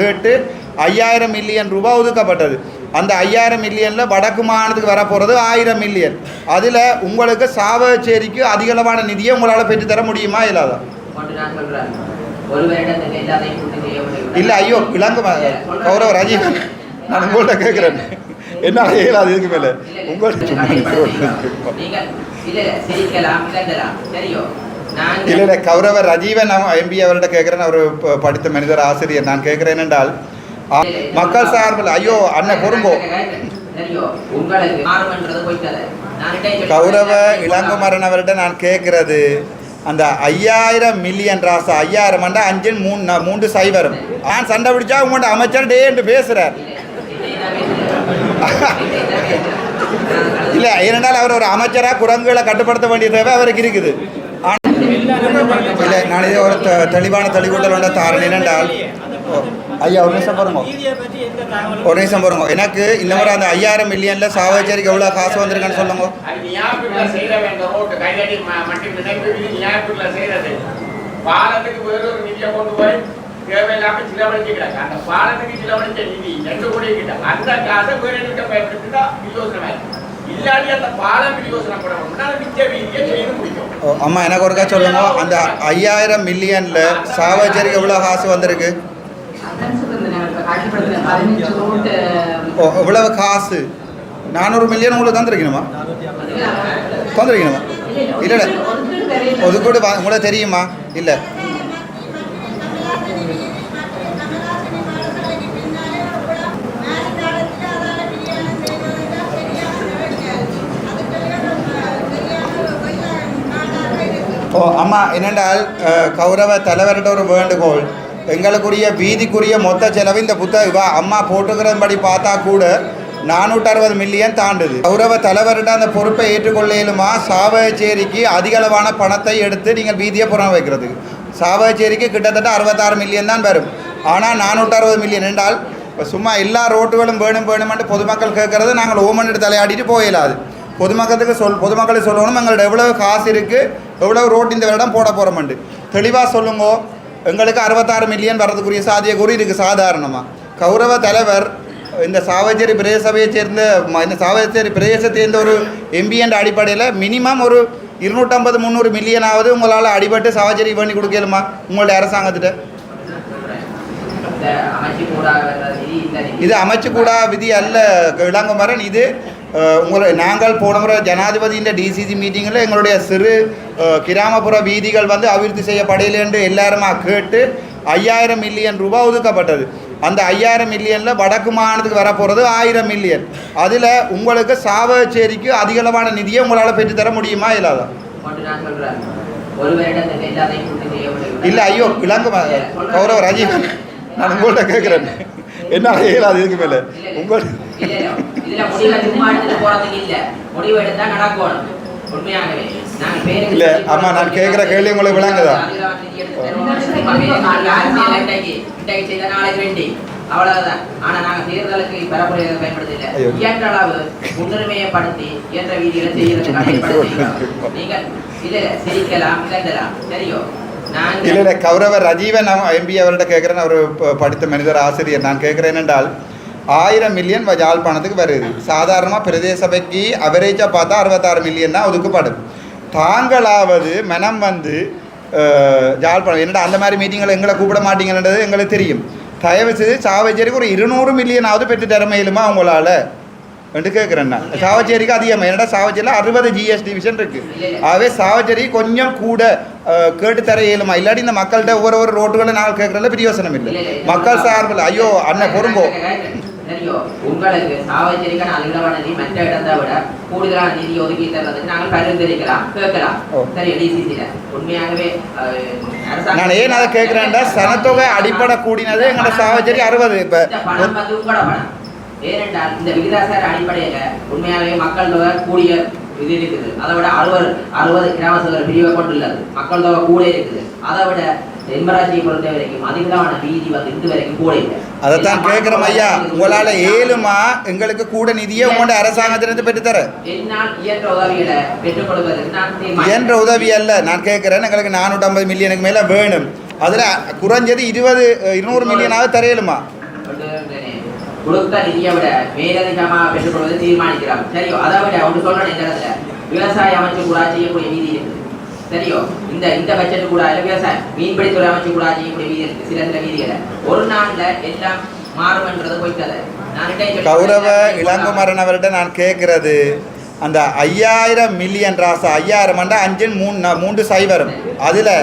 கேட்டு ஐயாயிரம் மில்லியன் ரூபாய் ஒதுக்கப்பட்டது. அந்த ஐயாயிரம் மில்லியனில் வடக்கு மாநிலத்துக்கு வரப்போகிறது ஆயிரம் மில்லியன். அதில் உங்களுக்கு சாவச்சேரிக்கு அதிகளவான நிதியை உங்களால் பெற்றுத்தர முடியுமா இல்லாத? இல்லை ஐயோ விளங்கு கௌரவ ராஜீவ் நான் உங்கள்கிட்ட கேட்குறேன் என்ன இயலாது இதுக்கு மேலே. உங்கள்கிட்ட சும்மா இல்ல இல்லை கௌரவ ரஜீவன் எம்பி அவர்கிட்ட கேட்குறேன் அவர் படித்த மனிதர் ஆசிரியர். நான் கேட்குறேன் என்றால் மக்கள் சார்பில் ஐயோ அண்ணன் பொறுங்கோ கௌரவ இளங்குமரன் அவர்கிட்ட நான் கேட்குறது அந்த ஐயாயிரம் மில்லியன் ராசா ஐயாயிரம் அஞ்சு மூணு மூன்று சைவரும். நான் சண்டை பிடிச்சா உங்கள்கிட்ட அமைச்சர் டே என்று பேசுகிறார் இல்லை ஏனென்றால் அவர் ஒரு அமைச்சராக குரங்குகளை கட்டுப்படுத்த வேண்டிய தேவை அவருக்கு இருக்குது. ஆனா- இல்லை நான் இதே ஒரு தெ- தெளிவான தெளிவூட்டல் ஒன்றை தாரன் என்னென்றால் ஐயா ஒரு நிமிஷம் பாருங்க ஒரு நிமிஷம் பாருங்க எனக்கு இந்த மாதிரி அந்த ஐயாயிரம் மில்லியன்ல சாவச்சேரிக்கு எவ்வளோ காசு வந்திருக்குன்னு சொல்லுங்க பாலத்துக்கு வேறொரு நிதியை கொண்டு போய் தேவையில்லாம சிலவழிச்சு கிடக்கு அந்த பாலத்துக்கு சிலவழிச்ச நிதி ரெண்டு கோடி கிட்ட அந்த காசை வேற எதுக்க யோசனை ஓ, அம்மா எனக்கு ஒருக்கா சொல்லுங்க அந்த ஐயாயிரம் மில்லியன்ல சாவச்சேரிக்கு எவ்வளோ காசு வந்திருக்கு ஓ எவ்வளவு காசு நானூறு மில்லியன் உங்களுக்கு தந்துருக்கணுமா தந்துருக்கணுமா இல்லை இல்லை ஒதுக்கீடு உங்களுக்கு தெரியுமா இல்லை ஓ அம்மா என்னென்றால் கௌரவ தலைவர்கிட்ட ஒரு வேண்டுகோள். எங்களுக்குரிய வீதிக்குரிய மொத்த செலவு இந்த புத்தக வா அம்மா போட்டுக்கிறபடி பார்த்தா கூட நானூற்றி அறுபது மில்லியன் தாண்டுது. கௌரவ தலைவர்கிட்ட அந்த பொறுப்பை ஏற்றுக்கொள்ளையிலுமா? சாவகச்சேரிக்கு அதிகளவான பணத்தை எடுத்து நீங்கள் வீதியை புறம் வைக்கிறதுக்கு சாவகச்சேரிக்கு கிட்டத்தட்ட அறுபத்தாறு மில்லியன் தான் வரும். ஆனால் நானூற்றி அறுபது மில்லியன் என்றால் சும்மா எல்லா ரோட்டுகளும் வேணும் வேணுமென்று பொதுமக்கள் கேட்குறது நாங்கள் ஓமன்ட்டு தலையாடிட்டு போயிடாது பொதுமக்களுக்கு சொல் பொதுமக்களுக்கு சொல்லணும் எங்கள்ட்ட எவ்வளோ காசு இருக்குது எவ்வளவு ரோட் இந்த வருடம் போட போகிறோம்ண்டு தெளிவாக சொல்லுங்க. எங்களுக்கு அறுபத்தாறு மில்லியன் வரதுக்குரிய சாத்தியக்கூறு இருக்குது சாதாரணமாக கௌரவ தலைவர் இந்த சாவச்சேரி பிரதேச சபையை சேர்ந்த இந்த சாவச்சேரி பிரதேசத்தை சேர்ந்த ஒரு எம்பி என்ற அடிப்படையில் மினிமம் ஒரு இருநூற்றம்பது முந்நூறு மில்லியனாவது உங்களால் அடிபட்டு சாவச்சேரி பண்ணி கொடுக்கலுமா? உங்களுடைய அரசாங்கத்திட்ட? இந்த அமைச்சு இது அமைச்சுக்கூடா விதி அல்ல இளங்குமரன் இது உங்களை நாங்கள் போன முறை ஜனாதிபதியின் டிசிசி மீட்டிங்கில் எங்களுடைய சிறு கிராமப்புற வீதிகள் வந்து அபிவிருத்தி செய்யப்படையில என்று எல்லாருமா கேட்டு ஐயாயிரம் மில்லியன் ரூபாய் ஒதுக்கப்பட்டது அந்த ஐயாயிரம் மில்லியனில் வடக்கு மாநிலத்துக்கு வரப்போகிறது ஆயிரம் மில்லியன் அதில் உங்களுக்கு சாவச்சேரிக்கு அதிகளவான நிதியை உங்களால் பெற்றுத்தர முடியுமா இல்லாதா இல்லை ஐயோ இளங்கு கௌரவ ராஜீவ் நான் உங்கள்கிட்ட கேட்குறேன் என்ன இயலாது இதுக்கு மேலே உங்கள் இல்ல, இல்ல. இதுல முடிவை சும்மா எடுத்துட்டு போறதுக்கு இல்ல. முடிவு எடுத்தா நடக்கணும். உண்மையாகவே. நாங்க பேருக்கு இல்ல, அம்மா, நான் கேக்குற கேள்வி உங்களுக்கு விளங்குதா? அதிகாரம் நிதி எடுத்து தருவோம். சும்மா பேருக்கு நாளைக்கு அரசியல் இன்றைக்கு இன்றைக்கு செய்த நாளைக்கு வேண்டி. அவ்வளவுதான். ஆனா நாங்க தேர்தலுக்கு பரப்புரையை பயன்படுத்தல. ஐயோ. இயன்ற அளவு முன்னுரிமையப்படுத்தி இயன்ற வீதியில செய்யறதுக்கு நீங்க இல்ல சிரிக்கலாம் இழந்தலாம் சரியோ? இல்லை கௌரவ ரஜீவன் எம்பி அவர்கிட்ட கேட்குறேன் அவர் படித்த மனிதர் ஆசிரியர். நான் கேட்குறேன் என்றால் ஆயிரம் மில்லியன் வ- யாழ்ப்பாணத்துக்கு வருது. சாதாரணமாக பிரதேச சபைக்கு அவரேஜாக பார்த்தா அறுபத்தாறு மில்லியன் தான் ஒதுக்கப்படும் தாங்களாவது மனம் வந்து அஹ், யாழ்ப்பாணம் என்னடா அந்த மாதிரி மீட்டிங்களை எங்களை கூப்பிட மாட்டீங்கன்றது எங்களுக்கு தெரியும். தயவு செய்து சாவச்சேரிக்கு ஒரு இருநூறு மில்லியனாவது பெற்று தர மேலுமா உங்களால்? என்று கேட்குறேன்னா சாவச்சேரிக்கு அதிகமாக என்னடா சாவச்சேரியில் அறுபது ஜிஎஸ் டிவிஷன் இருக்குது ஆகவே சாவச்சேரி கொஞ்சம் கூட கேட்டு தர இயலுமா? இல்லாட்டி இந்த மக்கள்கிட்ட ஒவ்வொரு ஒரு ரோட்டுகளை நாங்கள் கேட்குறதுல பிரயோசனம் இல்லை. மக்கள் சார்பில் ஐயோ அண்ணன் பொறுங்கோ. சரியோ உங்களுக்கு சாவச்சேரிக்கான அதிகமான நிதி மற்ற இடத்தை விட கூடுதலான நிதி ஒதுக்கி தருவதற்கு நாங்கள் பரிந்துரைக்கலாம். கேட்கலாம். சரி டிசிசில உண்மையாகவே அஹ், அரசாங்கம் நான் ஏன் அதை கேட்குறேன்டா? சனத்தொகை அடிப்படை கூடினது எங்களோட சாவச்சேரி அறுபது. இப்போ பணம் வந்து உங்களோட பணம். ஏனென்றால் இந்த விகிதாசார அடிப்படையில உண்மையாகவே மக்கள் தொகை கூடிய இது இருக்குது. அதை விட அறுபது அறுபது கிராம சபை பிரிவை கொண்டுள்ளது. மக்கள் தொகை கூட இருக்குது. அதை விட தென்மராட்சியை பொறுத்த வரைக்கும் அதிகமான வீதி வந்து இது வரைக்கும் கூட இல்லை. அதைத்தான் கேட்குறோம் ஐயா உங்களால் ஏழுமா எங்களுக்கு கூட நிதியை உங்களோட அரசாங்கத்திலிருந்து பெற்றுத்தர. இயன்ற உதவி அல்ல நான் கேட்குறேன் எங்களுக்கு நானூற்றம்பது மில்லியனுக்கு மேலே வேணும். அதில் குறைஞ்சது இருபது இருநூறு மில்லியனாவது தரையலுமா. கொடுத்த நிதியை விட மேலதிகமாக பெற்றுக்கொள்வதை தீர்மானிக்கிறோம் சரியோ? அதை விட ஒன்று சொல்றேன் இந்த இடத்துல விவசாய அமைச்சு கூட செய்யக்கூடிய வீதி இருக்குது சரியோ இந்த இந்த பட்ஜெட் கூட விவசாயம் மீன்பிடித்துறை அமைச்சு கூட செய்யக்கூடிய வீதி இருக்கு சில சில வீதிகளை. ஒரு நாள்ல எல்லாம் மாறும்ன்றது இடையே சொல்லி- கௌரவ இளங்குமரன் அவர்கிட்ட நான் கேட்குறது அந்த ஐயாயிரம் மில்லியன் ராசா ஐயாயிரம் அஞ்சு மூணு மூன்று சைவரும் அதில்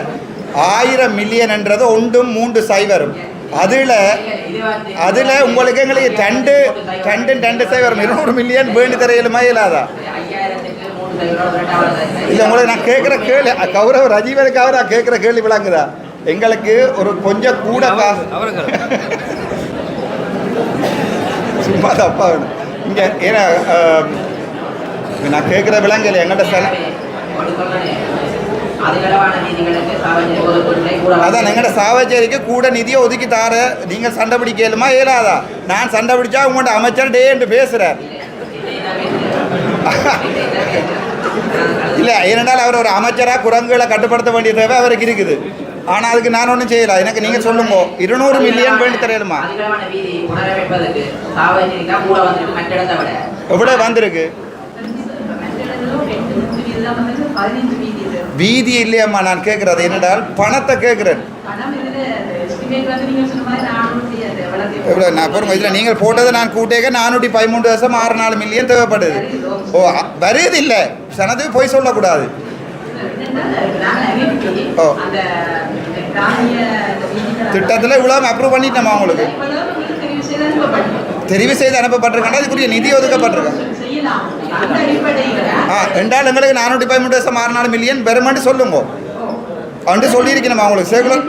ஆயிரம் மில்லியன்ன்றது ஒன்றும் மூன்று சைவரும் அதில் அதில் உங்களுக்கு எங்களுக்கு ரெண்டு ரெண்டு ரெண்டு சைவரும் இருநூறு மில்லியன் வேண்டி தரையிலுமா இல்லாதா ஐயாயிரத்துக்கு மூணு சைவரோட ரெண்டாவது இல்லை உங்களுக்கு நான் கேட்குற கேள்வி கௌரவ ரஜீவனுக்காக நான் கேட்குற கேள்வி விளங்குதா? எங்களுக்கு ஒரு கொஞ்சம் கூட காசு. சும்மா தப்பா வேணும். இங்கே ஏன்னா நான் கேட்குற விலங்குகள் எங்கிட்ட செல அதான் எங்கள்ட சாவச்சேரிக்கு கூட நிதியை ஒதுக்கி தார. நீங்கள் சண்டை பிடிக்கலுமா இயலாதா நான் சண்டை பிடிச்சா உங்கள்கிட்ட அமைச்சர் டே என்று பேசுகிறார் இல்லை ஏனென்றால் அவர் ஒரு அமைச்சராக குரங்குகளை கட்டுப்படுத்த வேண்டிய தேவை அவருக்கு இருக்குது. ஆனால் அதுக்கு நான் ஒன்றும் செய்யல. எனக்கு நீங்கள் சொல்லுங்க. இருநூறு மில்லியன் வேண்டி தரையலுமா எவ்வளோ வந்திருக்கு? வீதி இல்லையம்மா நான் கேட்குறது என்னடால் பணத்தை கேட்குறேன் எவ்வளோ நான் பாருங்க இதில் நீங்கள் போட்டதை நான் கூட்டேக்க நானூற்றி பதிமூன்று வருஷம் ஆறு நாலு மில்லியன் தேவைப்படுது. ஓ வருது இல்லை. சனத்துக்கு போய் சொல்லக்கூடாது. ஓ. திட்டத்தில் இவ்வளோ அப்ரூவ் பண்ணிட்டோமா உங்களுக்கு? தெரிவு செய்து அனுப்பப்படும் அதுக்குரிய நிதி ஒதுக்கப்பட்டிருக்கா ஆ ரெண்டாள் எங்களுக்கு நானூற்றி பதிமூன்று வருஷம் ஆறு நாலு மில்லியன் பெருமாண்டு சொல்லுங்க. அவன்ட்டு சொல்லியிருக்கணுமா உங்களுக்கு? சேகுலம்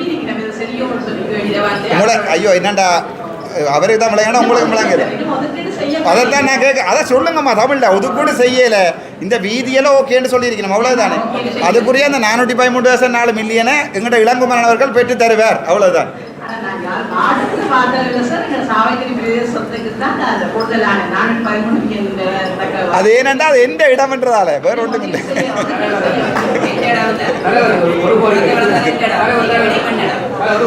உங்களை ஐயோ என்னண்டா அவருக்கு தான் விளங்கினா உங்களுக்கு விளங்குது அதைத்தான் நான் கேட்க அதை சொல்லுங்கம்மா தமிழ்ல ஒதுக்கூடு செய்யலை இந்த வீதியெல்லாம் ஓகேன்னு சொல்லியிருக்கணும் அவ்வளோதானே அதுக்குரிய அந்த நானூற்றி பதிமூன்று வருஷம் நாலு மில்லியனை எங்கள்கிட்ட இளங்குமரன் அவர்கள் பெற்று தருவார் அவ்வளோதான் அது ஏனென்றா அது எந்த இடம்ன்றதால வேற ஒன்றும் இல்லை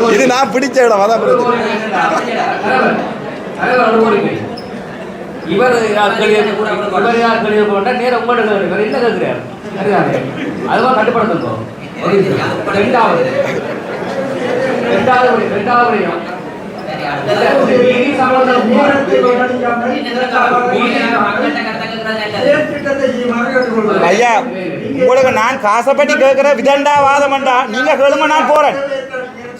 இது நான் பிடிச்ச இடம் அதான் பிரச்சனை இவர் ஆட்கள் போட்டா நேரம் என்ன கேட்கிறார் ரெண்டாவது ரெண்டாவது ரெண்டாவது விடயம். ஐயா உங்களுக்கு நான் காசைப்பட்டி விதண்டா வாதம் நீங்க கேளுங்க நான் போறேன்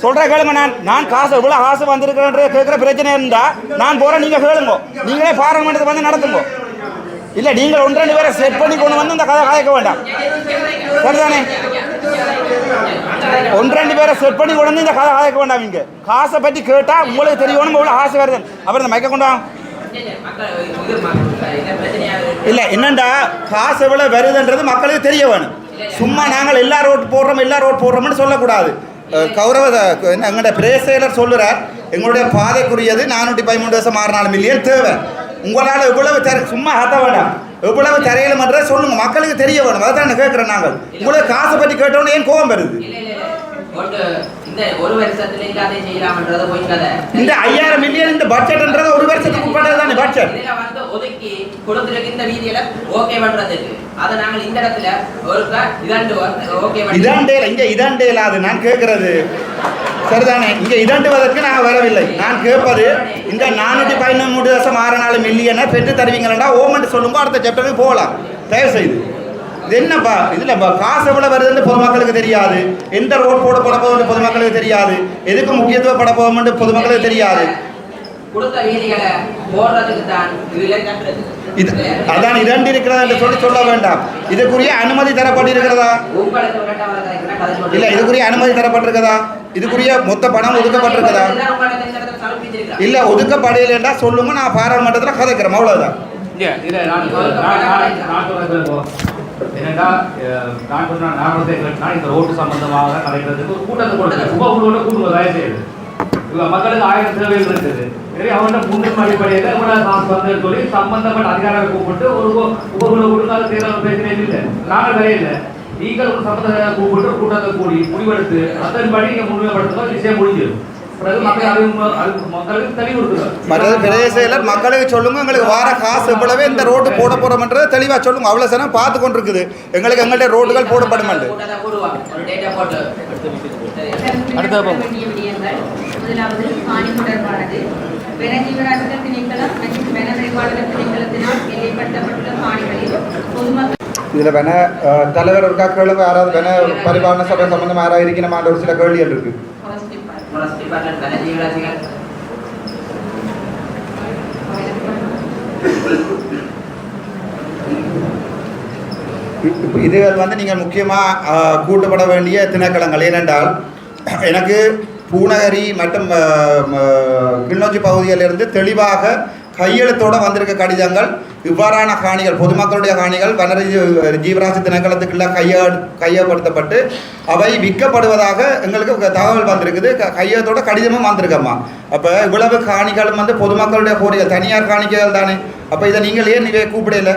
சொல்ற கேளுங்க நான். நான் காசு இவ்வளோ ஆசை வந்திருக்கிறேன்ற கேட்குற பிரச்சனை இருந்தா நான் போறேன் நீங்க கேளுங்க. நீங்களே பாராளுமன்றத்தை வந்து நடத்துங்க. இல்லை நீங்கள் ஒன்று ரெண்டு பேரை செட் பண்ணி கொண்டு வந்து இந்த கதை கதைக்க வேண்டாம். சரிதானே? ஒன்று ரெண்டு பேரை செட் பண்ணி கொண்டு வந்து இந்த கதை கதைக்க வேண்டாம் இங்க. காசை பற்றி கேட்டா உங்களுக்கு தெரியணும் இவ்வளோ ஆசை வருது அப்புறம் இந்த மயக்க கொண்டு இல்லை என்னண்டா? காசு எவ்வளோ வருதுன்றது மக்களுக்கு தெரிய வேணும். சும்மா நாங்கள் எல்லா ரோட் போடுறோம் எல்லா ரோட் போடுறோம்னு சொல்லக்கூடாது. கௌரவ எங்களுடைய பிரேசேலர் சொல்லுறார் எங்களுடைய பாதைக்குரியது நானூற்றி பதிமூணு வருஷம் ஆறு நாலு மில்லியன் தேவை. உங்களால் எவ்வளவு தர சும்மா ஹத்த வேண்டாம். எவ்வளவு தரையிலுமன்றதை சொல்லுங்க. மக்களுக்கு தெரிய வேணும். அதை தான் கேட்குறேன் நாங்கள். உங்களுக்கு காசை பற்றி கேட்டோன்னு ஏன் கோபம் வருது? இந்த ஒரு இல்லாத ஐயாயிரம் மில்லியன் இந்த பட்ஜெட்ன்றது ஒரு வருஷத்துக்கு உட்பட்டது தானே பட்ஜெட் இதுல வந்து ஒதுக்கி கொடுத்துருக்கு இந்த வீதியில ஓகே பண்றதுக்கு. அதை நாங்கள் இந்த இடத்துல ஒருக்கா இதண்டு ஓகே பண்ணி இதாண்டேல இங்க இதாண்டேல அது நான் கேட்கறது. சரிதானே? இங்க இதண்டுவதற்கு நான் வரவில்லை. நான் கேட்பது இந்த நானூற்றி பதினொன்று வருஷம் ஆறு நாலு மில்லியனை பெற்று தருவீங்களா ஓமெண்ட் சொல்லுங்க அடுத்த சாப்டருக்கு போகலாம். தயவு செய்து இது என்னப்பா? இதுல காசு எவ்வளவு வருதுன்னு பொதுமக்களுக்கு தெரியாது. எந்த ரோட் போட போட போகுதுன்னு பொதுமக்களுக்கு தெரியாது. எதுக்கு முக்கியத்துவப்பட போகும்னு பொதுமக்களுக்கு தெரியாது. அதான் இரண்டு இருக்கிறதா என்று சொல்லி சொல்ல வேண்டாம். இதுக்குரிய அனுமதி தரப்பட்டிருக்கிறதா. இல்ல இதுக்குரிய அனுமதி தரப்பட்டிருக்கதா இதுக்குரிய மொத்த பணம் சமர்ப்பிச்சிருக்கிறோம். இல்ல ஒதுக்கப்படையிலண்டா சொல்லுங்க நான் பாராளுமன்றத்துல கதைக்கிறேன் அவ்வளவுதான். என்னடா நான் சொன்ன நான் இந்த ரோட்டு சம்பந்தமாக கலைக்கிறதுக்கு ஒரு கூட்டத்தை கொடுத்தேன் உபகுழுவோட கூட்டுவது தயவு செய்யுது இவங்க மக்களுக்கு ஆயிரம் தேவைகள் இருக்குது எனவே அவன்கிட்ட முன்னும் அடிப்படையில் இவ்வளவு காசு வந்து சொல்லி சம்பந்தப்பட்ட அதிகாரிகளை கூப்பிட்டு ஒரு உப- கொடுக்காத தேர்தல் பிரச்சனை இல்லை நாங்கள் வரையில நீங்கள் ஒரு சம்பந்தத்தை கூப்பிட்டு கூட்டத்தை கூடி முடிவெடுத்து அதன்படி நீங்கள் முன்மைப்படுத்தும் விஷயம் முடிஞ்சிடும் அது மக்களுக்கு சொல்லுங்க எங்களுக்கு வார காசு இவ்வளவே இந்த ரோட்டு போட போறோம்ன்றதை தெளிவாக சொல்லுங்க. அவ்வளோ சனம் பார்த்து கொண்டு இருக்குது எங்களுக்கு எங்கள்கிட்ட ரோடுகள் விடயங்கள். முதலாவது காணி தொடர்பானது. வனஜீவராசிகள் திணைக்களம் மற்றும் திணைக்களத்தினால் பொதுமக்கள் இதில் வேணா தலைவர் இருக்கா கேளுங்க. யாராவது வேணா பரிபாலன சபை சம்பந்தமாக யாராவது இருக்கணுமான்ற ஒரு சில கேள்விகள் இருக்கு. Forest டிபார்ட்மெண்ட் வனஜீவராசிகள் இதுகள் வந்து நீங்கள் முக்கியமாக கூட்டப்பட வேண்டிய திணைக்களங்கள். ஏனென்றால் எனக்கு பூநகரி மற்றும் அஹ், கிளிநொச்சி பகுதியிலிருந்து தெளிவாக கையெழுத்தோடு வந்திருக்க கடிதங்கள் இவ்வாறான காணிகள் பொதுமக்களுடைய காணிகள் வனரி ஜீவராசி திணைக்களத்துக்குள்ள கைய கையப்படுத்தப்பட்டு அவை விற்கப்படுவதாக எங்களுக்கு தகவல் வந்திருக்குது. க- கையெழுத்தோட கடிதமும் வந்திருக்கம்மா. அப்போ இவ்வளவு காணிகளும் வந்து பொதுமக்களுடைய கோரிக்கை தனியார் காணிக்கைகள் தானே. அப்போ இதை நீங்கள் ஏன் இவை கூப்பிடல?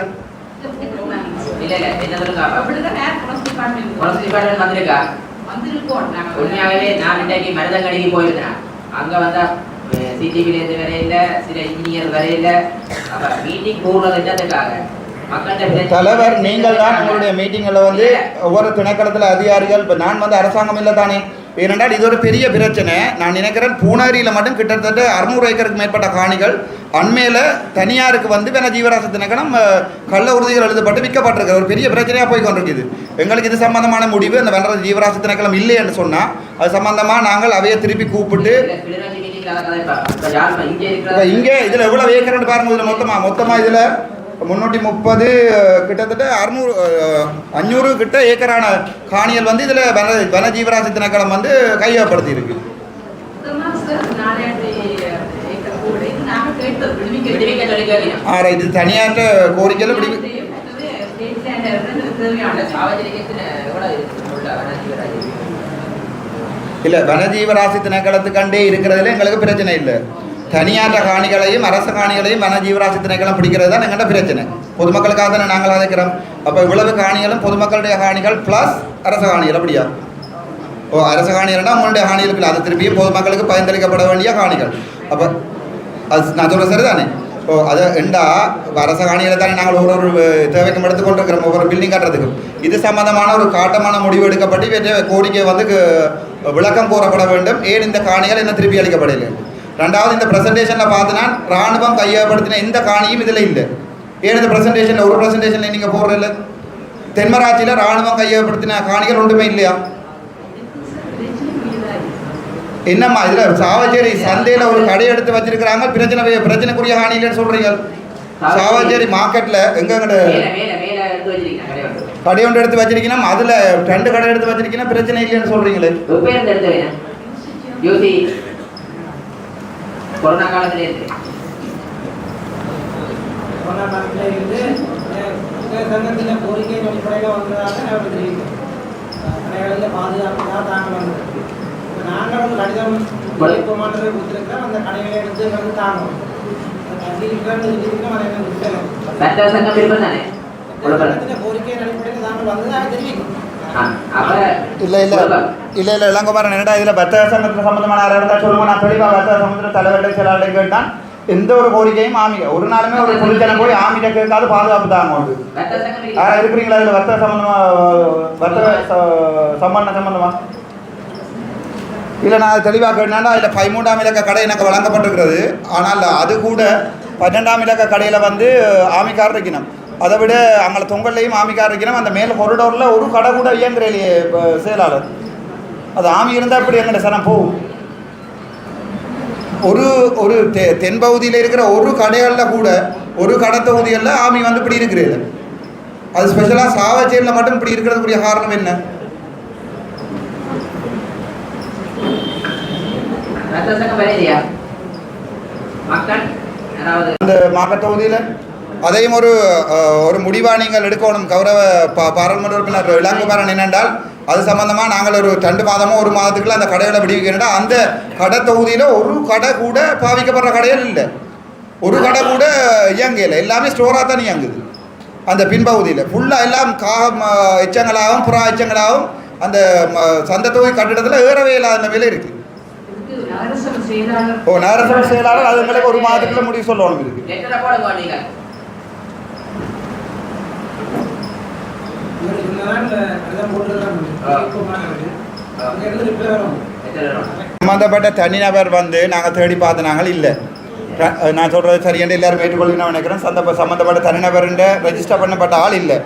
வந்திருக்கா? வந்திருக்கோம் நாங்க. உண்மையாகவே நான் இன்றைக்கு மருதங்கடிக்கு போயிருந்தேன் அங்க வந்தா சிடிவில இருந்து வரையில சில இன்ஜினியர் வரையில அப்ப மீட்டிங் போடுறது என்னதுக்காக தலைவர் நீங்கள் தான் உங்களுடைய மீட்டிங்கில் வந்து ஒவ்வொரு திணைக்களத்தில் அதிகாரிகள். இப்போ நான் வந்து அரசாங்கம் இல்லை தானே. ஏனென்றால் இது ஒரு பெரிய பிரச்சனை. நான் நினைக்கிறேன் பூனேரியில் மட்டும் கிட்டத்தட்ட அறுநூறு ஏக்கருக்கு மேற்பட்ட காணிகள். அண்மையில் தனியாருக்கு வந்து வேணா ஜீவராசி திணைக்களம் கள்ள உறுதிகள் எழுதப்பட்டு விற்கப்பட்டிருக்கு ஒரு பெரிய பிரச்சனையாக போய் கொண்டிருக்குது. எங்களுக்கு இது சம்பந்தமான முடிவு. இந்த வென்ற ஜீவராசி திணைக்களம் இல்லை என்று சொன்னால் அது சம்பந்தமாக நாங்கள் அவையை திருப்பி கூப்பிட்டு இங்கே இதில் எவ்வளோ ஏக்கர்னு பாருங்க இதில் மொத்தமாக மொத்தமாக இதில் முந்நூற்றி முப்பது கிட்டத்தட்ட அறுநூறு அஞ்சூறு கிட்ட ஏக்கரான காணிகள் வந்து இதில் வன வன ஜீவராசி திணைக்களம் வந்து கையகப்படுத்தி இருக்கு இது தனியார்ட்ட கோரிக்கையில் தேவையான எவ்வளவு இல்லை வனஜீவராசி இல்லை கண்டே இருக்கிறதுல எங்களுக்கு பிரச்சனை இல்லை. தனியார் காணிகளையும் அரச காணிகளையும் வனஜீவராசி திணைக்களம் பிடிக்கிறது தான் எங்கள்கிட்ட பிரச்சனை. பொதுமக்களுக்காக தானே நாங்கள் அழைக்கிறோம் அப்போ இவ்வளவு காணிகளும் பொதுமக்களுடைய காணிகள் ப்ளஸ் அரச காணிகள் அப்படியா? ஓ அரச காணிகள்னா உங்களுடைய காணிகள் இல்லை அது திருப்பியும் பொதுமக்களுக்கு பயன்பளிக்கப்பட வேண்டிய காணிகள். அப்போ அது நான் சொல்கிறேன் சரிதானே? ஓ அது எண்டா அரச காணிகளை தானே நாங்கள் ஒரு ஒரு தேவைக்கும் எடுத்துக்கொண்டிருக்கிறோம் ஒவ்வொரு பில்டிங் கட்டுறதுக்கு இது சம்பந்தமான ஒரு காட்டமான முடிவு எடுக்கப்பட்டு இவற்றை கோரிக்கை வந்து விளக்கம் கோரப்பட வேண்டும். ஏன் இந்த காணிகள் என்ன திருப்பி அளிக்கப்படலை ரெண்டாவது இந்த ப்ரெசன்டேஷனில் பார்த்தோன்னா ராணுவம் கையகப்படுத்தின இந்த காணியும் இதில் இல்லை. ஏன் இந்த ப்ரெசன்டேஷனில் ஒரு ப்ரெசன்டேஷனில் நீங்கள் போடுறதில்ல? தென்மராட்சியில் ராணுவம் கையகப்படுத்தின காணிகள் ஒன்றுமே இல்லையா? என்னம்மா இதில் சாவச்சேரி சந்தையில் ஒரு கடை எடுத்து வச்சிருக்கிறாங்க. பிரச்சனை பிரச்சனைக்குரிய காணியிலன்னு சொல்கிறீங்க சாவச்சேரி மார்க்கெட்டில் எங்க கடை ஒன்று எடுத்து வச்சிருக்கீங்கன்னா அதில் ரெண்டு கடை எடுத்து வச்சிருக்கீங்கன்னா பிரச்சனை இல்லைன்னு சொல்கிறீங்களே யூசி கொரோனா காலத்துல இருக்கு. கொரோனா காலத்தில் இருந்து கோரிக்கை அடிப்படையில் வந்ததாக கடைகளில் பாதுகாப்புக்காக தாங்க வந்தது இப்ப நாங்கள் வந்து கடிதம் விருப்பமானதை கொடுத்துருக்கோம் அந்த கடைகளை எடுத்து வந்து தானே அப்ப இல்லை இல்லை. இல்லை இல்லை இளங்குமாரன் என்னடா இதில் பத்தக சங்கத்தில் சம்மந்தமான யாராக இருந்தால் சொல்லுங்க? நான் தெளிவாக பத்தக சங்கத்தில் தலைவர்கிட்ட சிலாட்டை கேட்டான் எந்த ஒரு கோரிக்கையும் ஆமிக ஒரு நாளுமே ஒரு பொதுஜனம் போய் ஆமிட்ட கேட்காது பாதுகாப்பு சட்ட சங்கம் யாரா இருக்கு. இருக்கிறீங்களா இதில் வர்த்தக சம்பந்தமா வர்த்தக ச- சம்பந்த சம்பந்தமா? இல்லை நான் தெளிவாக வேணாண்டா இல்லை பதிமூன்றாம் இலக்க கடை எனக்கு வழங்கப்பட்டிருக்கிறது. ஆனால் அது கூட பன்னெண்டாம் இலக்க கடையில் வந்து ஆமிக்கார் இருக்கணும் அதை விட அங்கே தொங்கல்லையும் ஆமிக்கார் இருக்கணும் அந்த மேல் கொரிடோரில் ஒரு கடை கூட இயங்குற இப்போ செயலாளர். அது ஆமி இருந்தால் இப்படி எங்கட சனம் போகும்? ஒரு ஒரு தெ தென்பகுதியில் இருக்கிற ஒரு கடைகளில் கூட ஒரு கடை தொகுதிகளில் ஆமி வந்து இப்படி இருக்கிறது அது ஸ்பெஷலாக சாவச்சேரியில் மட்டும் இப்படி இருக்கிறதுக்குரிய காரணம் என்ன சட்ட சங்கம் வரையிலையா மக்கள் அதாவது அந்த மாவட்ட தொகுதியில் அதையும் ஒரு ஒரு முடிவாக நீங்கள் எடுக்கணும். கௌரவ பா பாராளுமன்ற உறுப்பினர் இளங்குமாரன் என்னென்றால் அது சம்பந்தமாக நாங்கள் ஒரு ரெண்டு மாதமோ ஒரு மாதத்துக்குள்ள அந்த கடைகளை விடுவிக்கிறோம்னா அந்த கடை தொகுதியில் ஒரு கடை கூட பாவிக்கப்படுற கடைகள் இல்லை. ஒரு கடை கூட இயங்கலை எல்லாமே ஸ்டோராக தான் இயங்குது. அந்த பின்பகுதியில். ஃபுல்லாக எல்லாம் கா எச்சங்களாகவும் புறா எச்சங்களாகவும் அந்த ம, சந்த தொகுதி கட்டிடத்தில் ஏறவே இல்லாத நிலையில் இருக்குது ஓ நகரசபை செயலாளர் அது எங்களுக்கு ஒரு மாதத்துக்குள்ள முடிவு சொல்லணும் இருக்கு? சம்மந்தப்பட்ட தனிநபர் வந்து நாங்கள் தேடி பார்த்த நாங்கள் இல்லை. நான் சொல்கிறது சரியான எல்லாரும் ஏற்றுக்கொள்ளுன்னு நினைக்கிறேன். சந்த சம்மந்தப்பட்ட தனிநபருன்ற ரெஜிஸ்டர் பண்ணப்பட்ட ஆள் இல்லை.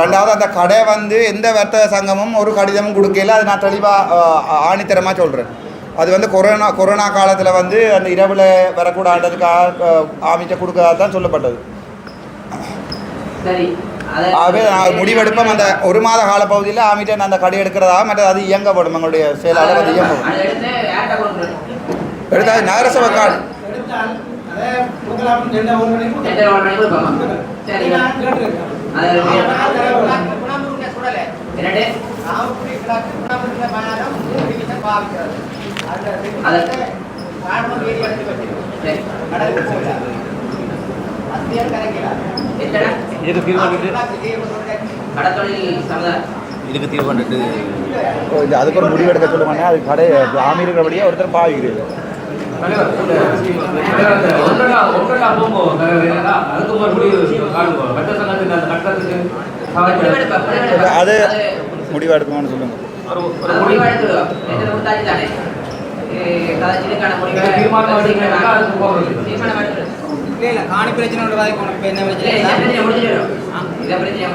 ரெண்டாவது அந்த கடை வந்து எந்த வர்த்தக சங்கமும் ஒரு கடிதமும் கொடுக்கல. அது நான் தெளிவாக ஆணித்தரமாக சொல்கிறேன் அது வந்து கொரோனா கொரோனா காலத்தில் வந்து அந்த இரவில் வரக்கூடாதுக்காக ஆமிச்ச கொடுக்கறதா தான் சொல்லப்பட்டது சரி அதை ஆகவே நான் முடிவெடுப்போம் அந்த ஒரு மாத காலப்பகுதியில் ஆமிட்ட அந்த கடை எடுக்கிறதா மற்றது அது இயங்கப்படும் எங்களுடைய செயலாளர் அது இயங்கும் அதை எடுத்து நகரசபை கார்டு எடுத்தால் இதுக்கு தீர்வு இதுக்கு தீர்வு பண்ணிட்டு ஓ, இது அதுக்கு ஒரு முடிவு எடுக்க சொல்லுவாங்க அது கடை ஆமி இருக்கிறபடியே ஒருத்தர் பாவிக்கிறது. அது முடிவு எடுக்கணும்னு சொல்லுங்க இல்ல காணி பிரச்சனை என்ன இல்ல, பிரச்சனை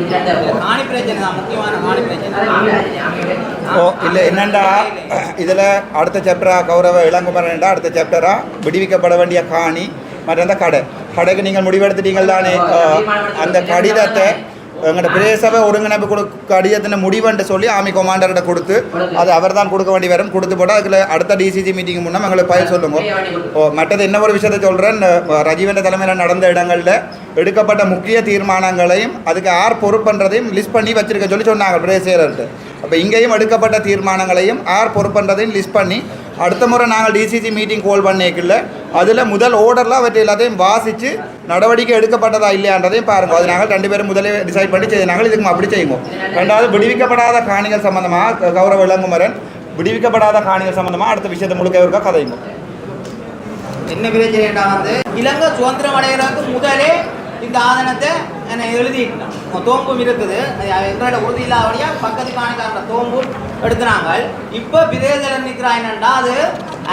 காணி பிரச்சனை தான் முக்கியமான காணி பிரச்சனை. அது ஆமி பிரச்சனை, ஆமி பிரச்சனை. ஓ இல்லை என்னண்டா? இதில் அடுத்த சாப்டரா கௌரவ இளங்குமரன்டா அடுத்த சாப்டரா விடுவிக்கப்பட வேண்டிய காணி மற்ற அந்த கடை. கடைக்கு நீங்கள் முடிவெடுத்துட்டீங்கள் தானே அந்த கடிதத்தை எங்களோட பிரதேசபை ஒருங்கிணைப்பு கொடுக்க கடிதத்தின் முடிவுன்ட்டு சொல்லி ஆமி கொமாண்டர்கிட்ட கொடுத்து அது அவர் தான் கொடுக்க வேண்டி வரும். கொடுத்து போட்டால் அதில் அடுத்த டிசிசி மீட்டிங் முன்னே எங்களுக்கு பயிர் சொல்லுங்க. ஓ மற்றது என்ன ஒரு விஷயத்தை சொல்கிறேன் ரஜீவன் தலைமையில் நடந்த இடங்களில் எடுக்கப்பட்ட முக்கிய தீர்மானங்களையும் அதுக்கு யார் பொறுப்புன்றதையும் லிஸ்ட் பண்ணி வச்சிருக்க சொல்லி சொன்னாங்க பிரதேச செயலர்கிட்ட அப்போ இங்கேயும் எடுக்கப்பட்ட தீர்மானங்களையும் யார் பொறுப்புன்றதையும் லிஸ்ட் பண்ணி அடுத்த முறை நாங்கள் டிசிசி மீட்டிங் கோல் பண்ணிக்கல. அதில் முதல் ஓர்டரில் அவற்றை எல்லாத்தையும் வாசித்து நடவடிக்கை எடுக்கப்பட்டதா இல்லையான்றதையும் பாருங்க. அது நாங்கள் ரெண்டு பேரும் முதலே டிசைட் பண்ணி செய்ய நாங்கள் இதுக்கு அப்படி செய்வோம். ரெண்டாவது விடுவிக்கப்படாத காணிகள் சம்பந்தமாக கௌரவ இளங்குமரன் விடுவிக்கப்படாத காணிகள் சம்பந்தமாக அடுத்த விஷயத்தை முழுக்க இருக்கா கதைங்க என்ன பிரச்சனைடா வந்து? இலங்கை சுதந்திரம் அடைகிறதுக்கு முதலே இந்த ஆதனத்தை என்னை எழுதிட்டோம் தோம்பும் இருக்குது. எங்களோட உறுதி இல்லாதபடியா பக்கத்து காணிக்காரன் தோம்பும் எடுத்துனாங்க. இப்போ விதேசத்தில் நிற்கிறாங்கன்னா அது?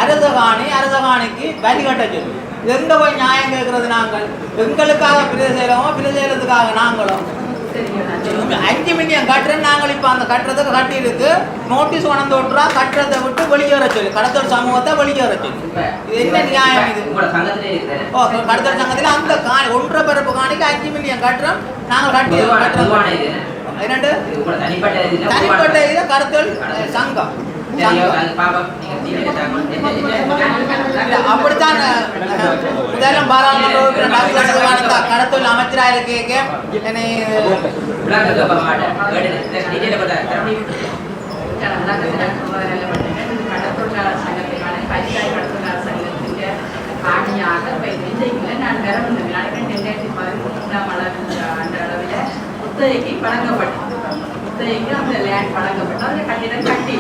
அரசகாணி அரசகாணிக்கு வரி கட்ட சொல்லு எங்க போய் நியாயம் கேட்கறது நாங்கள்? எங்களுக்காக பிரதேசமோ பிரதேசத்துக்காக நாங்களும் அஞ்சு மில்லியன் கட்டுறேன் நாங்கள் இப்போ அந்த கட்டுறதுக்கு கட்டியிருக்கு. நோட்டீஸ் கொண்டு விட்டுறா கட்டுறதை விட்டு வெளியேற சொல்லி. கடத்தல் சமூகத்தை வெளியேற சொல்லி. இப்ப இது என்ன நியாயம் இது? ஓ கடத்தல் சங்கத்தில் அந்த காணி ஒன்றரை பிறப்பு காணிக்கு அஞ்சு மில்லியன் கட்டுறோம். நாங்கள் கட்டி கட்டுறோம்? இரண்டு தனிப்பட்ட இது கடத்தல். சங்கம். அப்படித்தான் முதலும் பாராளுமன்ற உறுப்பினர் கடத்தல் அமைச்சராக இருக்கேங்க என்னை? கடத்தொழிலாளர் சங்கத்தினால பஞ்சாய் கடத்தொழிலாளர் சங்கத்திൻ്റെ காணியாக இப்போ இன்றைக்கு நான் பெற முடியும் நினைக்கிறேன் ரெண்டாயிரத்தி பதிமூன்றாம் அளவு ஆண்டு அளவில் குத்தகைக்கு வழங்கப்பட்டது குத்தகைக்கு அந்த லேண்ட் வழங்கப்பட்டு அதில் கட்டிடம் கட்டி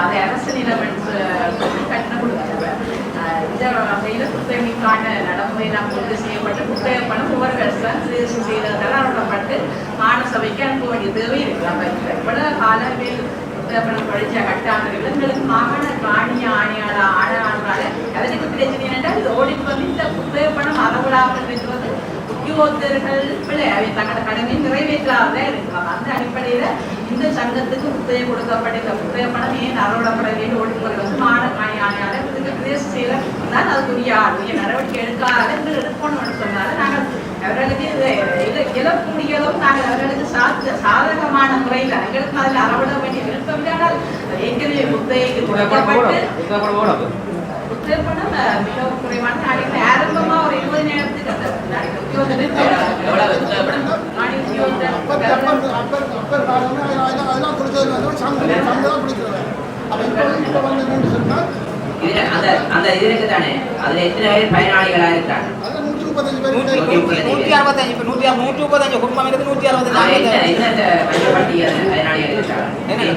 அதை அரசு நிலம் என்று சொல்லி இந்த வகையில் குத்தகைக்கான நடைமுறை நாம் கொண்டு செய்யப்பட்டு குத்தகை பணம் ஒவ்வொரு செய்ததால் அனுப்பப்பட்டு மாநசபைக்கு அனுப்ப வேண்டிய தேவை இவ்வளவு எங்களுக்கு மாகாண காணி ஆணையாள ஆணையாளரால அதற்கு பிரச்சனை என்னென்றால் இது ஓடி வந்து இந்த புத்தகப்பணம் அளவிடாமல் இருக்கிறது உத்தியோகத்தர்கள் பிள்ளை தங்களோட கடமையை நிறைவேற்றாத இருக்கலாம் அந்த அடிப்படையில் இந்த சங்கத்துக்கு புத்தகை கொடுக்கப்பட்ட புத்தக பணம் ஏன் அறவிடப்பட வேண்டும் ஓடிக்கொண்டு வந்து காணி ஆணையாளர் இதுக்கு பிரதேச செயலர் தான் அதுக்குரிய உரிய நடவடிக்கை எடுக்காத எங்கள் எடுக்கணும்னு சொன்னாலும் நாங்கள் அவர்களுக்கு இது இழக்கூடியதும் நாங்கள் அவர்களுக்கு சாத்த சாதகமான முறையில் எங்களுக்கு அதில் அறவிட வேண்டிய விருப்பம் இல்லையானால் ஏற்கனவே புத்தகைக்கு கொடுக்கப்பட்டு அந்த அந்த அந்த இது இருக்கு தானே அதுல எத்தனை பேர் பயனாளிகளா இருக்கிறாங்க முப்பத்தஞ்சு பேர் நூற்றி அறுபத்தஞ்சு. இப்போ நூற்றி முப்பத்தஞ்சு குடும்பம் இருக்குது நூற்றி அறுபத்தஞ்சு இருக்காங்க.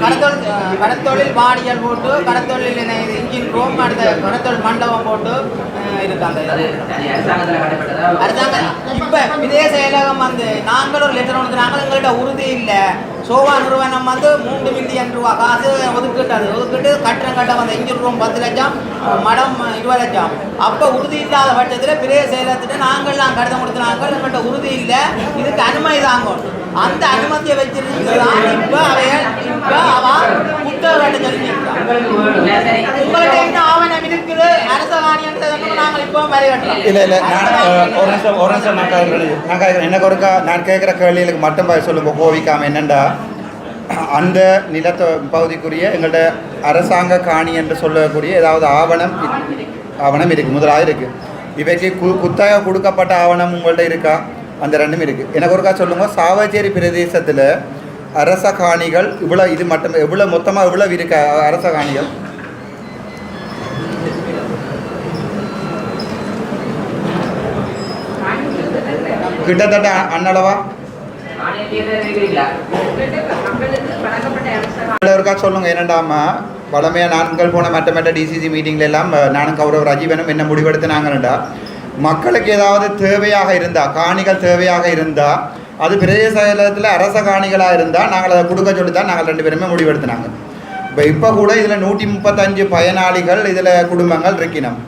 கடத்தொழில் கடத்தொழில் பாடியல் போட்டு கடத்தொழில் என்ன இது இன்ஜின் ரூம் அடுத்த கடத்தொழில் மண்டபம் போட்டு அஹ், இருக்கு அந்த அது இது. தனி அரசாங்கத்துல கட்டப்பட்டதா? அரசாங்கம் இப்ப விதேச செயலகம் வந்து நாங்கள் ஒரு லெட்டர் கொடுக்குறாங்க எங்கள்கிட்ட உறுதி இல்ல. சோவா நிறுவனம் வந்து மூன்று மில்லியன் ரூபா காசு ஒதுக்கிட்டது. ஒதுக்கிட்டு கட்டணம் கட்ட வந்த இஞ்சி ரூபா பத்து லட்சம் மடம் இருபது லட்சம். அப்போ உறுதி இல்லாத பட்சத்துல பிரதேச செயலகத்திட்ட நாங்கள்லாம் கடிதம் கொடுத்துனாங்க எங்கள்கிட்ட உறுதி இல்ல. இதுக்கு அனுமதி தாங்க அந்த அனுமதியை வச்சிருந்துதான் இப்ப அவைய இப்ப அவ புத்தக கட்ட சொல்லிக்கிறான் எங்களுக்கு வேணும். உங்கள்கிட்ட என்ன ஆவணம் இருக்குது? அரச மானியத்தை நாங்கள் இப்போ வரி கட்டலாம் இல்லை இல்லை நான் அஹ், ஒரு நிமிஷம் ஒரு நிமிஷம் நான் கேட்குறேன் நான் கேட்குறேன் எனக்கு ஒருக்கா நான் கேட்குற கேள்விகளுக்கு மட்டும் பதில் சொல்லுங்க கோவிக்காம என்னண்டா? அந்த நிலத்த பகுதிக்குரிய எங்கள்கிட்ட அரசாங்க காணி என்று சொல்லக்கூடிய ஏதாவது ஆவணம் ஆவணம் இருக்குது முதலாக இருக்குது இவைக்கு கு குத்தகை கொடுக்கப்பட்ட ஆவணம் உங்கள்கிட்ட இருக்கா? அந்த ரெண்டும் இருக்குது எனக்கு ஒருக்கா சொல்லுங்க. சாவச்சேரி பிரதேசத்தில் அரச காணிகள் இவ்வளோ இது மட்டும் எவ்வளோ மொத்தமாக இவ்வளோ இருக்கா அரச காணிகள்? கிட்டத்தட்ட அன்னளவா? இருக்கா சொல்லுங்க. என்னடாமா வளமையாக நாங்கள் போன மற்ற மற்ற டிசிசி மீட்டிங்ல எல்லாம் நானும் கௌரவ் ராஜீவனும் என்ன முடிவெடுத்துனாங்கன்னுடா மக்களுக்கு ஏதாவது தேவையாக இருந்தால் காணிகள் தேவையாக இருந்தால் அது பிரதேச செயலகத்தில் அரச காணிகளாக இருந்தால் நாங்கள் அதை கொடுக்க சொல்லி தான் நாங்கள் ரெண்டு பேருமே முடிவெடுத்தினாங்க. இப்போ இப்போ கூட இதில் நூற்றி முப்பத்தஞ்சு பயனாளிகள் இதில் குடும்பங்கள் இருக்கணும்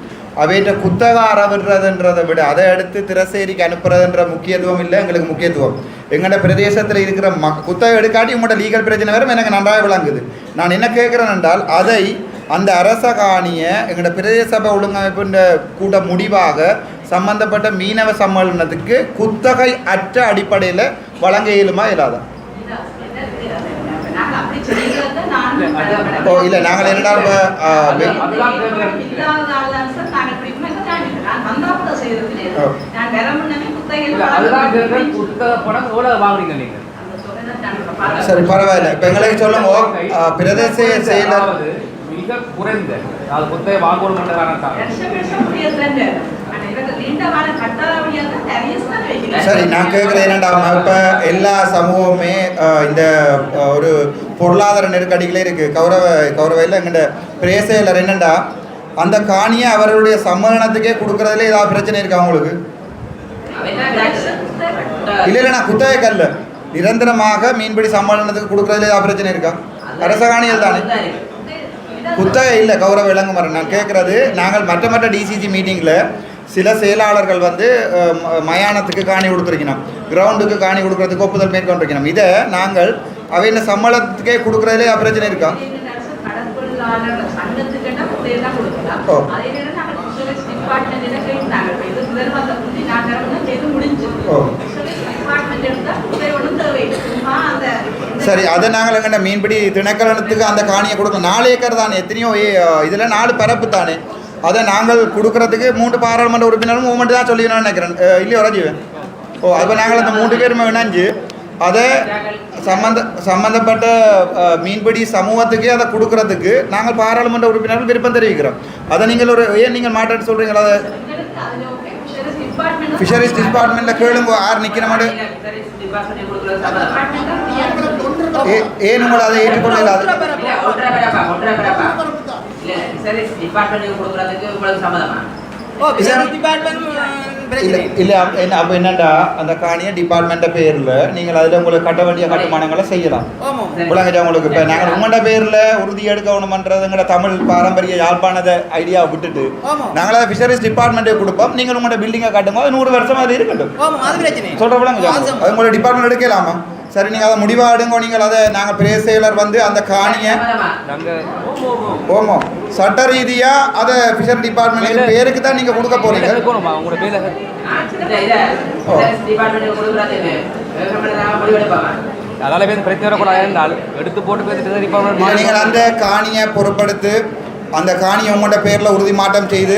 அவைகிட்ட குத்தக அறவிடுறதுன்றதை விட அதை எடுத்து திரசேரிக்கு அனுப்புறதுன்ற முக்கியத்துவம் இல்லை எங்களுக்கு முக்கியத்துவம். எங்களோட பிரதேசத்தில் இருக்கிற மக் குத்தகை எடுக்காட்டி உங்களோட லீகல் பிரச்சனை வரும் எனக்கு நன்றாக விளங்குது. நான் என்ன கேட்குறேன் என்றால் அதை அந்த அரச காணியை எங்களோட பிரதேச சபை ஒழுங்கமைப்புன்ற கூட முடிவாக சம்பந்தப்பட்ட மீனவ சம்மேளனத்துக்கு குத்தகை அற்ற அடிப்படையில் வழங்க இயலுமா இல்லாதா ஓ இல்லை நாங்கள் என்னடா சார் பரவாயில்ல. இப்போ எங்களுக்கு சொல்லுங்க பிரதேச செயலர் மிக குறைந்த அது புத்தக வாங்கணும் என்றதான வருஷம் வருஷம் முடியாது தானே. ஆனா இவங்க நீண்ட காலம் கட்டாத முடியாது தான் நிறைய ஸ்தான் வைக்கிறேன். சரி நான் கேட்குறேன் என்னடா இப்போ எல்லா சமூகமே இந்த ஒரு பொருளாதார நெருக்கடிகளே இருக்குது கௌரவ கௌரவையில் எங்கள்ட பிரேசையில் என்னண்டா அந்த காணியை அவர்களுடைய சம்மேளனத்துக்கே கொடுக்குறதுல ஏதாவது பிரச்சனை இருக்கா அவங்களுக்கு. இல்லை இல்லை நான் குத்தகை கல்ல நிரந்தரமாக மீன்பிடி சம்மேளனத்துக்கு கொடுக்குறதுல ஏதாவது பிரச்சனை இருக்கா அரச காணிகள் தானே குத்தகை இல்லை கௌரவ விளங்குமரன் நான் கேட்குறது நாங்கள் மற்ற மற்ற டிசிஜி மீட்டிங்கில் சில செயலாளர்கள் வந்து மயானத்துக்கு காணி கொடுத்துருக்கணும் கிரவுண்டுக்கு காணி கொடுக்குறதுக்கு ஒப்புதல் மேற்கொண்டிருக்கணும் இதை நாங்கள் அவையில சம்பளத்துக்கே கொடுக்குறதுலே பிரச்சனை இருக்கா ஓ. ஓ. சரி அதை நாங்கள் எங்கள்ட மீன்பிடி திணைக்களத்துக்கு அந்த காணியை கொடுக்கலாம் நாலு ஏக்கர் தானே எத்தனையோ இதில் நாலு பரப்பு தானே. அதை நாங்கள் கொடுக்கறதுக்கு மூன்று பாராளுமன்ற உறுப்பினரும் மூமெண்ட் தான் சொல்லி நான் நினைக்கிறேன் இல்லையோ ராஜீவன் ஓ அப்போ நாங்கள் அந்த மூன்று பேருமே இணைஞ்சு அதை சம்பந்த சம்பந்தப்பட்ட அஹ், மீன்பிடி சமூகத்துக்கே அதை கொடுக்கறதுக்கு நாங்கள் பாராளுமன்ற உறுப்பினர்கள் விருப்பம் தெரிவிக்கிறோம். அதை நீங்கள் ஒரு ஏன் நீங்கள் மாட்டாட்டு சொல்கிறீங்களா அதை ஃபிஷரிஸ் டிபார்ட்மெண்ட்டில் கேளுங்க யார் நிற்கிற மாதிரி ஏன் உங்களை அதை ஏற்றுக்கொள்ள இல்லாது இல்ல டிபார்ட்மெண்ட் என்ன அப்போ என்னண்டா? அந்த காணியை டிபார்ட்மெண்ட்ட பேரில் நீங்கள் அதில் உங்களுக்கு கட்ட வேண்டிய கட்டுமானங்களை செய்யலாம். ஆமாம். உலகிட்ட உங்களுக்கு இப்போ நாங்கள் உங்களோட பேரில் உறுதி எடுக்கணுமன்றதுங்கிற தமிழ் பாரம்பரிய யாழ்ப்பாணத ஐடியாவை விட்டுட்டு நாங்கள் அதை ஃபிஷரிஸ் டிபார்ட்மெண்ட்டே கொடுப்போம். நீங்கள் உங்களோட பில்டிங்கை காட்டுங்க நூறு வருஷம் அது இருக்கட்டும். அது உங்களோட டிபார்ட்மெண்ட் எடுக்கலாமா? சரி நீங்கள் அதை முடிவாக எடுங்க நீங்கள் அதை நாங்கள் பிரேஸ் செயலர் வந்து அந்த காணியை ஓமோ சட்ட ரீதியாக அதை ஃபிஷர் டிபார்ட்மெண்ட் பேருக்கு தான் நீங்கள் கொடுக்க போகிறீங்க அதால பேர் பிரச்சனை வரக்கூடாது இருந்தால் எடுத்து போட்டு பேசிட்டு இல்லை நீங்கள் அந்த காணியை பொறுப்படுத்து அந்த காணியை உங்களோட பேரில் உறுதி மாற்றம் செய்து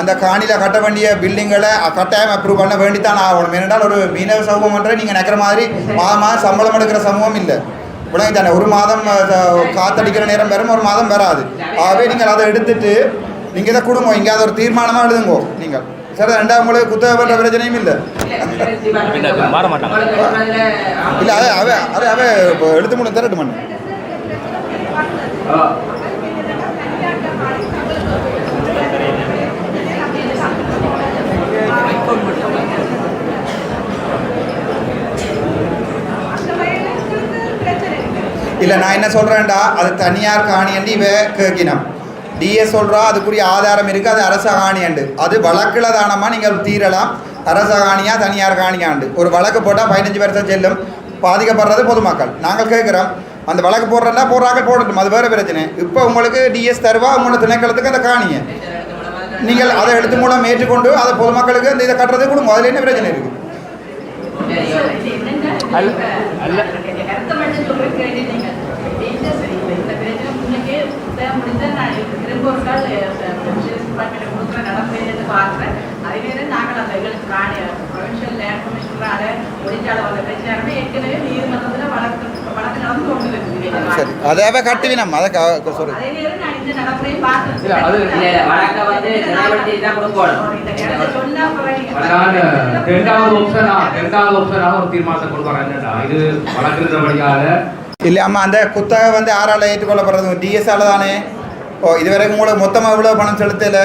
அந்த காணியில் கட்ட வேண்டிய பில்டிங்களை கட்டாயம் அப்ரூவ் பண்ண வேண்டித்தான் ஆகணும். ஏனென்றால் ஒரு மீனவ சமூகம்ன்ற நீங்கள் நினைக்கிற மாதிரி மாதம் மாதம் சம்பளம் எடுக்கிற சமூகம் இல்லை. உலகம் தானே ஒரு மாதம் காத்தடிக்கிற நேரம் வரும் ஒரு மாதம் வராது. ஆகவே நீங்கள் அதை எடுத்துட்டு நீங்கள் இதை கொடுங்க. எங்கேயாவது ஒரு தீர்மானமாக எழுதுங்கோ நீங்கள். சார் ரெண்டாவது உங்களுக்கு குத்தகை பண்ணுற பிரச்சனையும் இல்லை. இல்லை அது அவ அது அவ இப்போ எடுத்து மூணு திரட்டு மண் இல்லை நான் என்ன சொல்கிறேன்டா அது தனியார் காணியண்டு இவ கேட்கினோம் டிஎஸ் சொல்கிறா அதுக்குரிய ஆதாரம் இருக்குது அது அரச காணியாண்டு அது வழக்கில் தானமாக நீங்கள் தீரலாம். அரச காணியா தனியார் காணியாண்டு ஒரு வழக்கு போட்டால் பதினஞ்சு வருஷம் செல்லும். பாதிக்கப்படுறது பொதுமக்கள். நாங்கள் கேட்குறோம் அந்த வழக்கு போடுறதா போடுறாங்க போடட்டும். அது வேறு பிரச்சனை. இப்போ உங்களுக்கு டிஎஸ் தருவா உங்களோட திணைக்களத்துக்கு அந்த காணியை. நீங்கள் அதை எடுத்து மூலம் ஏற்றுக்கொண்டு அதை பொதுமக்களுக்கு அந்த இதை கட்டுறது கொடுங்க. அதில் என்ன பிரச்சனை இருக்குது அல்ல- அல்ல. சரி இல்லை. இந்த பிரச்சனை முன்னுக்கே புத்தகம் முடிஞ்சா நான் திரும்ப ஒரு கால் டிபார்ட்மெண்ட் கொடுக்குற நடப்பேன்னு பார்க்குறேன் அதே நேரம் நாங்கள் அந்த எங்களுக்கு காணி ப்ரொவின்ஷியல் லேண்ட் கமிஷனரால முடிஞ்சால வந்த பிரச்சனை ஏற்கனவே நீதிமன்றத்தில் வழக்கு வழக்கு நடந்து கொண்டு இருக்குது சரி அதை அவ கட்டுவினம் அதை சாரி இல்ல, அது- இல்ல, வழக்க வந்து நிறைவேற்றி தான் கொடுக்கணும். ரெண்டாவது ஆப்ஷனா ரெண்டாவது ஆப்ஷனாக ஒரு தீர்மானத்தை கொடுக்குறேன் என்னடா இது வழக்குன்றபடியால இல்லை அம்மா அந்த குத்தகை வந்து ஆறால் ஏற்றுக்கொள்ளப்படுறது. டிஎஸ்ஆல தானே. ஓ இதுவரைக்கும் உங்களுக்கு மொத்தமாக எவ்வளோ பணம் செலுத்தல.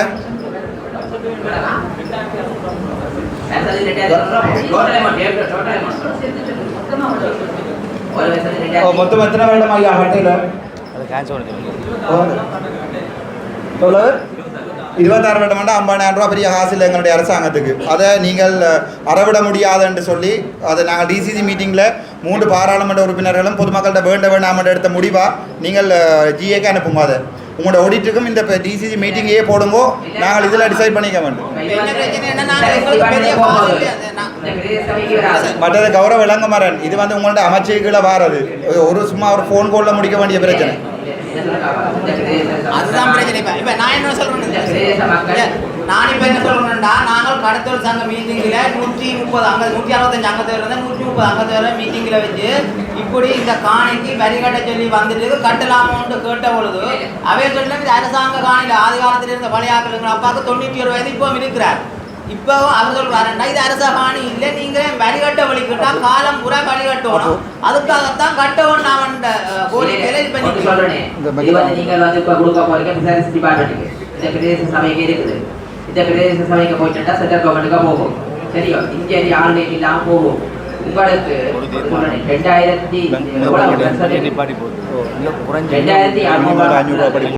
மொத்தமா எத்தனை வேண்டாம் ஐயா கட்டையில் அது கேன்சல் பண்ணி எவ்வளவு? இருபத்தாறு வேண்டாம் ஐம்பதாயிரம் ரூபா பெரிய காசு எங்களுடைய அரசாங்கத்துக்கு. அதை நீங்கள் அறவிட முடியாதுன்னு சொல்லி அதை நாங்கள் டிசிசி மீட்டிங்கில் மூன்று பாராளுமன்ற உறுப்பினர்களும் பொதுமக்கள்கிட்ட வேண்ட வேண்டாமல் எடுத்த முடிவாக நீங்கள் ஜிஏக்கு அனுப்புங்க அதை. உங்களோட ஆடிட்டுக்கும் இந்த டிசிசி மீட்டிங்கையே போடுங்கோ நாங்கள் இதில் டிசைட் பண்ணிக்க வேண்டும். பட் அது மற்றது கௌரவ விளங்குமரன். இது வந்து உங்கள்ட்ட அமைச்சர்களை வாரது. ஒரு சும்மா ஒரு ஃபோன் காலில் முடிக்க வேண்டிய பிரச்சனை. அதுதான் பிரச்சனை. இப்ப இப்போ நான் என்ன சொல்றேன் நான் இப்ப என்ன சொல்றேன்டா நாங்கள் கடத்தல் சங்க மீட்டிங்ல நூற்றி முப்பது அங்க நூற்றி அறுபத்தஞ்சு அங்கத்தவர் இருந்தால் நூற்றி முப்பது அங்கத்தவர் மீட்டிங்கில் வச்சு இப்படி இந்த காணிக்கு வரி கட்ட சொல்லி வந்துட்டு கட்டலாமோன்னு கேட்ட பொழுது அவை சொல்ல அரசாங்க காணியில் ஆதி காலத்துல இருந்த பழைய ஆக்களுங்க அப்பாவுக்கு தொண்ணூற்றி ஒரு வயது இப்போ இருக்கிறார். இப்போ அவர் சொல்றாருன்னா இது அரச காணி இல்லை நீங்க வரி கட்ட வழிக்கிட்டா காலம் பூரா வரி கட்டணும் அதுக்காகத்தான் கட்டவும் நான் கோரிக்கையில இது பண்ணி நீங்கள் வந்து இப்ப கொடுக்க போறீங்க பிசாரிஸ் டிபார்ட்மெண்ட்டுக்கு இந்த பிரதேச சபைக்கு இருக்குது. இந்த பிரதேச சபைக்கு போயிட்டா சென்ட்ரல் கவர்மெண்ட்டுக்கு போகும். சரியா? இங்கே ஆளுநர் இல்லாம போகும். உங்களுக்கு ரெண்டாயிரத்தி? ரெண்டாயிரத்தி